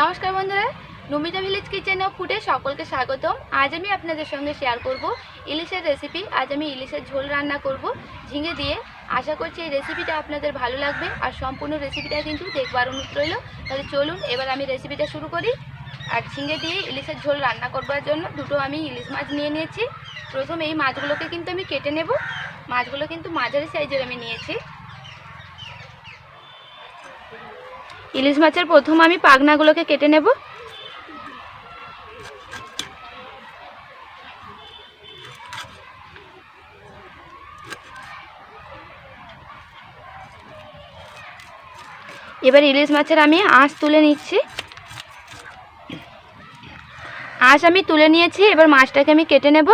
নমস্কার বন্ধুরা, Namita village kitchen ও ফুডে সকলকে স্বাগতম। আজ আমি আপনাদের সঙ্গে শেয়ার করব ইলিশের রেসিপি আজ আমি ইলিশের ঝোল রান্না করব, ঝিঙে দিয়ে। আশা করছি এই রেসিপিটা আপনাদের ভালো লাগবে। আর সম্পূর্ণ রেসিপিটা কিন্তু দেখবার অনুরোধ রইল। তাহলে চলুন, এবার আমি রেসিপিটা শুরু করি। আর ঝিঙে দিয়ে ইলিশের ঝোল রান্না করবার জন্য দুটো আমি ইলিশ মাছ নিয়ে নিয়েছি। প্রথম এই মাছগুলোকে কিন্তু আমি কেটে নেব। মাছগুলো কিন্তু মাঝারি সাইজের আমি নিয়েছি। ইলিশ মাছের প্রথম আমি পাখনাগুলোকে কেটে নেব। এবার ইলিশ মাছের আমি আঁশ তুলে নিচ্ছি। আঁশ আমি তুলে নিয়েছি, এবার মাছটাকে আমি কেটে নেব।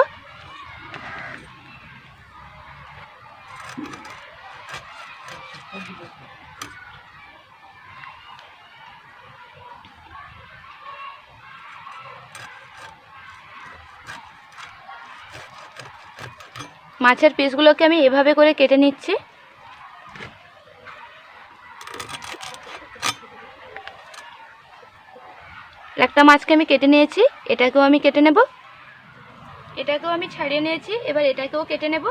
মাছের পিসগুলোকে আমি এভাবে করে কেটে নিচ্ছি। একটা মাছকে আমি কেটে নিয়েছি, এটাকেও আমি কেটে নেব। এটাকেও আমি ছাড়িয়ে নিয়েছি, এবার এটাকেও কেটে নেব।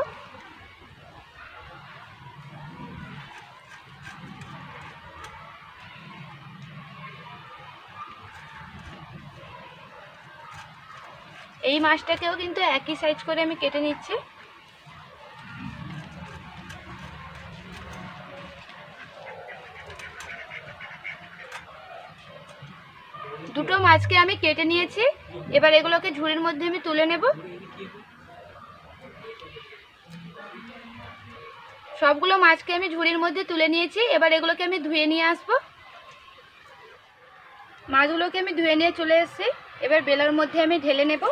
এই মাছটাকেও কিন্তু একই সাইজ করে আমি কেটে নিচ্ছি। দুটো মাছকে আমি কেটে নিয়েছি। এবার এগুলোকে ঝুড়ির মধ্যে আমি তুলে নেব। সবগুলো মাছকে আমি ঝুড়ির মধ্যে তুলে নিয়েছি। এবার এগুলোকে আমি ধুয়ে নিয়ে আসব। মাছগুলোকে আমি ধুয়ে নিয়ে চলে এসেছি। এবার বেলার মধ্যে আমি ঢেলে নেব।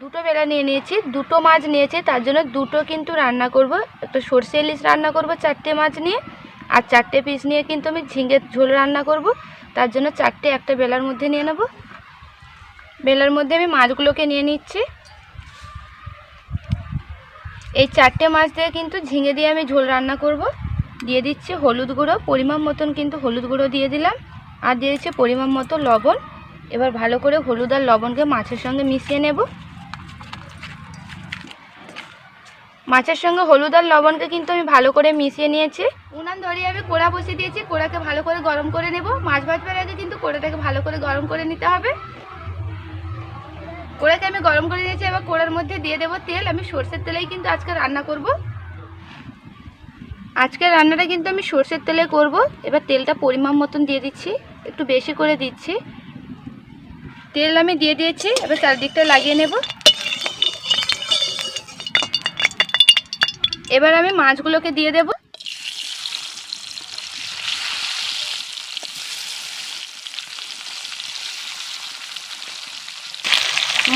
দুটো বেলা নিয়ে নিয়েছি। দুটো মাছ নিয়েছি। তার জন্য দুটো কিন্তু রান্না করব। একটা সর্ষে ইলিশ রান্না করব চারটে মাছ নিয়ে। আর চারটে পিস নিয়ে কিন্তু আমি ঝিঙের ঝোল রান্না করব। তার জন্য চারটে একটা বেলার মধ্যে নিয়ে নেব। বেলার মধ্যে আমি মাছগুলোকে নিয়ে নিচ্ছি। এই চারটে মাছ দিয়ে কিন্তু ঝিঙে দিয়ে আমি ঝোল রান্না করব। দিয়ে দিচ্ছি হলুদ গুঁড়ো, পরিমাণ মতন কিন্তু হলুদ গুঁড়ো দিয়ে দিলাম। আর দিয়ে দিচ্ছি পরিমাণ মতো লবণ। এবার ভালো করে হলুদ আর লবণকে মাছের সঙ্গে মিশিয়ে নেব। মাছের সঙ্গে হলুদ আর লবণকে কিন্তু আমি ভালো করে মিশিয়ে নিয়েছি। উনান ধরিয়ে আমি কোড়া বসিয়ে দিয়েছি, কোড়াকে ভালো করে গরম করে নেব। মাছ ভাজবার আগে কিন্তু কোড়াটাকে ভালো করে গরম করে নিতে হবে। কোড়াকে আমি গরম করে নিয়েছি, এবার কোড়ার মধ্যে দিয়ে দেবো তেল। আমি সর্ষের তেলেই কিন্তু আজকে রান্না করব। আজকের রান্নাটা কিন্তু আমি সর্ষের তেলে করব। এবার তেলটা পরিমাণ মতন দিয়ে দিচ্ছি, একটু বেশি করে দিচ্ছি। তেল আমি দিয়ে দিয়েছি, এবার চারদিকটা লাগিয়ে নেব। এবার আমি মাছগুলোকে দিয়ে দেব।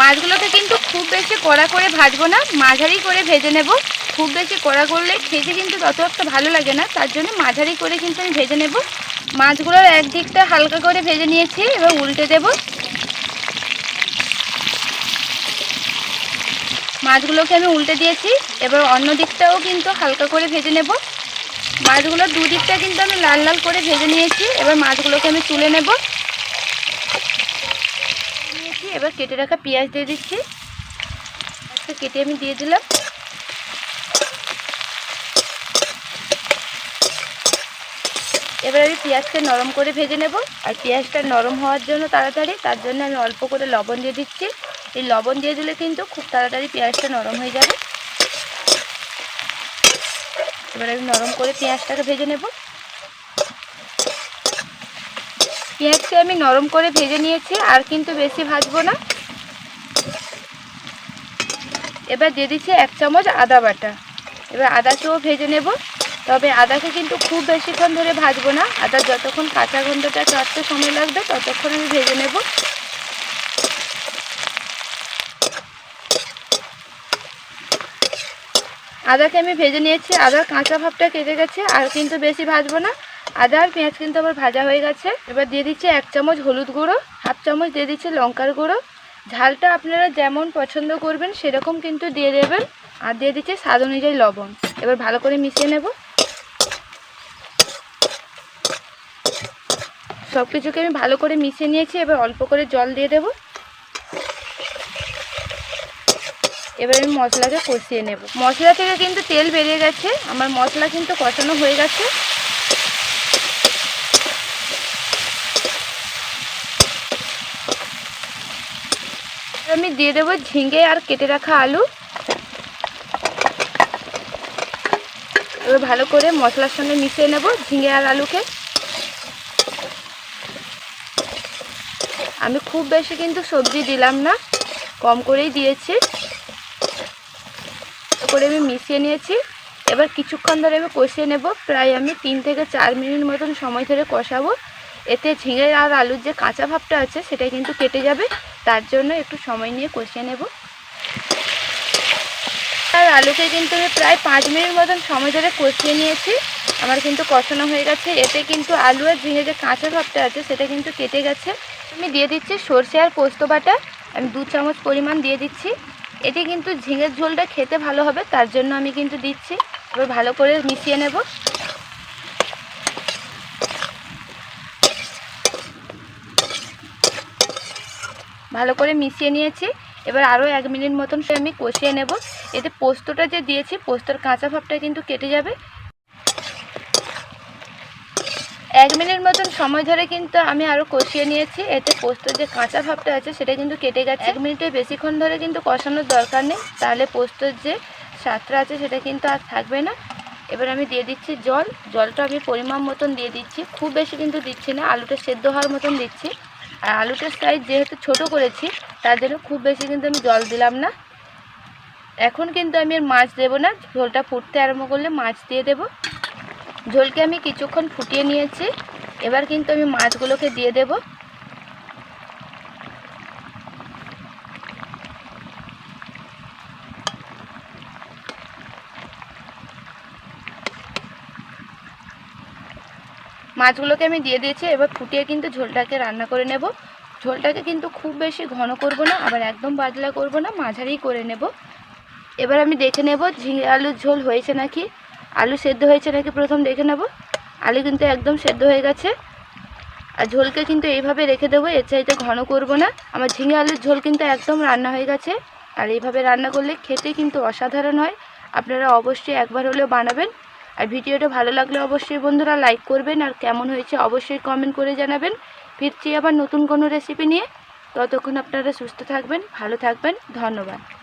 মাছগুলোকে কিন্তু খুব বেশি কড়া করে ভাজবো না, মাঝারি করে ভেজে নেব। খুব বেশি কড়া করলে খেতে কিন্তু তত একটা ভালো লাগে না, তার জন্য মাঝারি করে কিন্তু আমি ভেজে নেব। মাছগুলোর একদিকটা হালকা করে ভেজে নিয়েছি, এবার উল্টে দেব। মাছগুলোকে আমি উল্টে দিয়েছি। এবার অন্য দিকটাও কিন্তু হালকা করে ভেজে নেব। মাছগুলোর দুদিকটা কিন্তু আমি লাল লাল করে ভেজে নিয়েছি। এবার মাছগুলোকে আমি তুলে নেব। নিয়েছি, এবার কেটে রাখা পেঁয়াজ দিয়ে দিচ্ছি। কেটে আমি দিয়ে দিলাম। এবার আমি পেঁয়াজটা নরম করে ভেজে নেব। আর পেঁয়াজটা নরম হওয়ার জন্য তাড়াতাড়ি, তার জন্য আমি অল্প করে লবণ দিয়ে দিচ্ছি। এই লবণ দিয়ে দিলে কিন্তু খুব তাড়াতাড়ি পেঁয়াজটা নরম হয়ে যাবে। এবার আমি নরম করে পেঁয়াজটাকে ভেজে নেব। পেঁয়াজকে আমি নরম করে ভেজে নিয়েছি, আর কিন্তু বেশি ভাজবো না। এবার দিয়ে দিচ্ছি এক চামচ আদা বাটা। এবার আদাকেও ভেজে নেব, তবে আদাকে কিন্তু খুব বেশিক্ষণ ধরে ভাজবো না। আদা যতক্ষণ কাঁচা গন্ধটা চড়তে সময় লাগবে, ততক্ষণ আমি ভেজে নেব। আদাকে আমি ভেজে নিয়েছি। আদার কাঁচা ভাবটা কেটে গেছে, আর কিন্তু বেশি ভাজবো না। আদা আর পেঁয়াজ কিন্তু আবার ভাজা হয়ে গেছে। এবার দিয়ে দিচ্ছি এক চামচ হলুদ গুঁড়ো, হাফ চামচ দিয়ে দিচ্ছি লঙ্কার গুঁড়ো। ঝালটা আপনারা যেমন পছন্দ করবেন, সেরকম কিন্তু দিয়ে দেবেন। আর দিয়ে দিচ্ছি স্বাদ অনুযায়ী লবণ। এবার ভালো করে মিশিয়ে নেব। সব কিছুকে আমি ভালো করে মিশিয়ে নিয়েছি। এবার অল্প করে জল দিয়ে দেব। এবার আমি মশলাকে কষিয়ে নেব। মশলা থেকে কিন্তু তেল বেরিয়ে গেছে। আমার মশলা কিন্তু কষানো হয়ে গেছে। আমি দিয়ে দেবো ঝিঙে আর কেটে রাখা আলু। এবার ভালো করে মশলার সঙ্গে মিশিয়ে নেব ঝিঙে আর আলুকে। আমি খুব বেশি কিন্তু সবজি দিলাম না, কম করেই দিয়েছি। করে আমি মিশিয়ে নিয়েছি। এবার কিছুক্ষণ ধরে আমি কষিয়ে নেব। প্রায় আমি তিন থেকে চার মিনিট মতন সময় ধরে কষাবো। এতে ঝিঙে আর আলুর যে কাঁচা ভাবটা আছে, সেটা কিন্তু কেটে যাবে। তার জন্য একটু সময় নিয়ে কষিয়ে নেব। আর আলুকে কিন্তু আমি প্রায় পাঁচ মিনিট মতন সময় ধরে কষিয়ে নিয়েছি। আমার কিন্তু কষানো হয়ে গেছে। এতে কিন্তু আলু আর ঝিঙে যে কাঁচা ভাবটা আছে, সেটা কিন্তু কেটে গেছে। আমি দিয়ে দিচ্ছি সর্ষে আর পোস্ত বাটা। আমি দু চামচ পরিমাণ দিয়ে দিচ্ছি। এতে কিন্তু ঝিঙের ঝোলটা খেতে ভালো হবে, তার জন্য আমি কিন্তু দিচ্ছি। এবার ভালো করে মিশিয়ে নেব। ভালো করে মিশিয়ে নিয়েছি। এবার আরও এক মিনিট মতন সে আমি কষিয়ে নেব। এতে পোস্তটা যে দিয়েছি, পোস্তর কাঁচা ভাবটা কিন্তু কেটে যাবে। এক মিনিট মতন সময় ধরে কিন্তু আমি আরও কষিয়ে নিয়েছি। এতে পোস্তর যে কাঁচা ভাবটা আছে সেটা কিন্তু কেটে গেছে। এক মিনিটের বেশিক্ষণ ধরে কিন্তু কষানোর দরকার নেই। তাহলে পোস্তর যে স্বাদটা আছে সেটা কিন্তু আর থাকবে না। এবার আমি দিয়ে দিচ্ছি জল। জলটা আমি পরিমাণ মতন দিয়ে দিচ্ছি। খুব বেশি কিন্তু দিচ্ছি না। আলুটা সেদ্ধ হওয়ার মতন দিচ্ছি। আর আলুটার সাইজ যেহেতু ছোট করেছি, তার জন্য খুব বেশি কিন্তু আমি জল দিলাম না। এখন কিন্তু আমি আর মাছ দেবো না। ঝোলটা ফুটতে আরম্ভ করলে মাছ দিয়ে দেবো। ঝোলকে আমি কিছুক্ষণ ফুটিয়ে নিয়েছি। এবার কিন্তু আমি মাছগুলোকে দিয়ে দেব। মাছগুলোকে আমি দিয়ে দিয়েছি। এবার ফুটিয়ে কিন্তু ঝোলটাকে রান্না করে নেব। ঝোলটাকে কিন্তু খুব বেশি ঘন করব না, আবার একদম পাতলা করব না, মাঝারি করে নেব। এবার আমি দেখে নেব ঝিঙে আলুর ঝোল হয়েছে নাকি। আলু সেদ্ধ হয়েছে নাকি প্রথম দেখে নেব। আলু কিন্তু একদম সেদ্ধ হয়ে গেছে। আর ঝোলকে কিন্তু এইভাবে রেখে দেবো, এর চাইতে ঘন করব না। আমার ঝিঙে আলুর ঝোল কিন্তু একদম রান্না হয়ে গেছে। আর এইভাবে রান্না করলে খেতে কিন্তু অসাধারণ হয়। আপনারা অবশ্যই একবার হলেও বানাবেন। আর ভিডিওটা ভালো লাগলে অবশ্যই বন্ধুরা লাইক করবেন। আর কেমন হয়েছে অবশ্যই কমেন্ট করে জানাবেন। ফিরছি আবার নতুন কোনো রেসিপি নিয়ে। ততক্ষণ আপনারা সুস্থ থাকবেন, ভালো থাকবেন। ধন্যবাদ।